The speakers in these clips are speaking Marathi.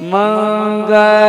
Mangal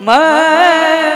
mơ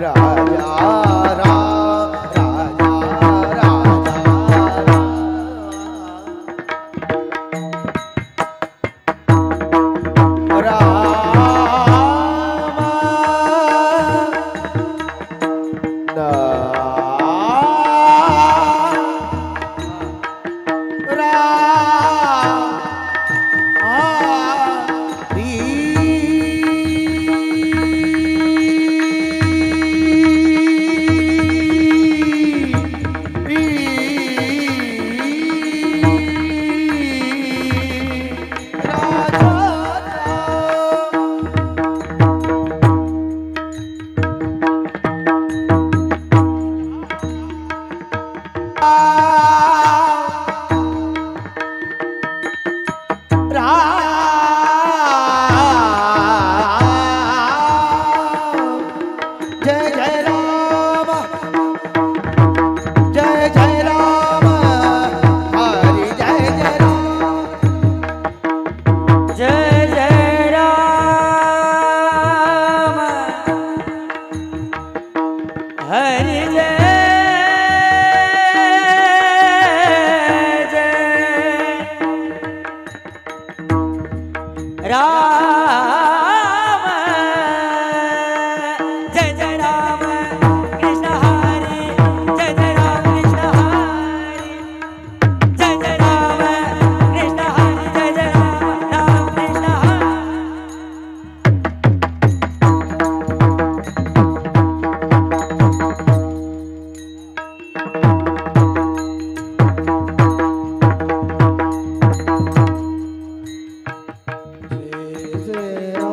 Ra Marilé será?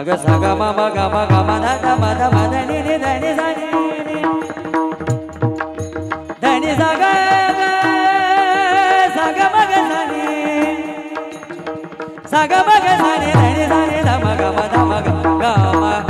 saga saga ma ma ga ma ga ma da da ma da ma da ni ni da ni sa ni ni da ni sa ga ga sa ga ma ga sa ni sa ga ma ga sa ni da ni sa ni da ma ga ma da ma ga ma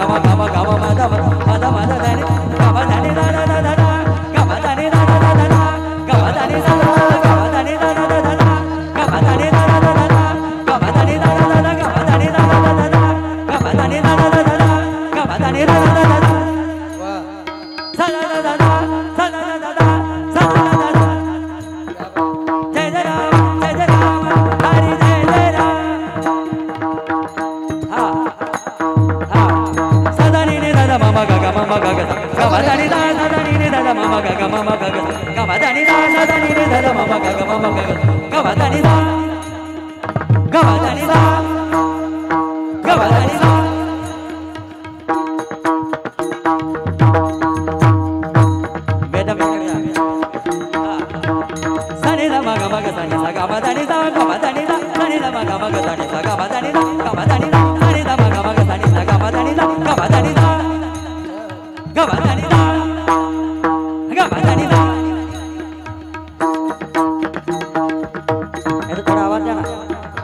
Hare Rama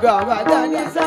a l l 你 h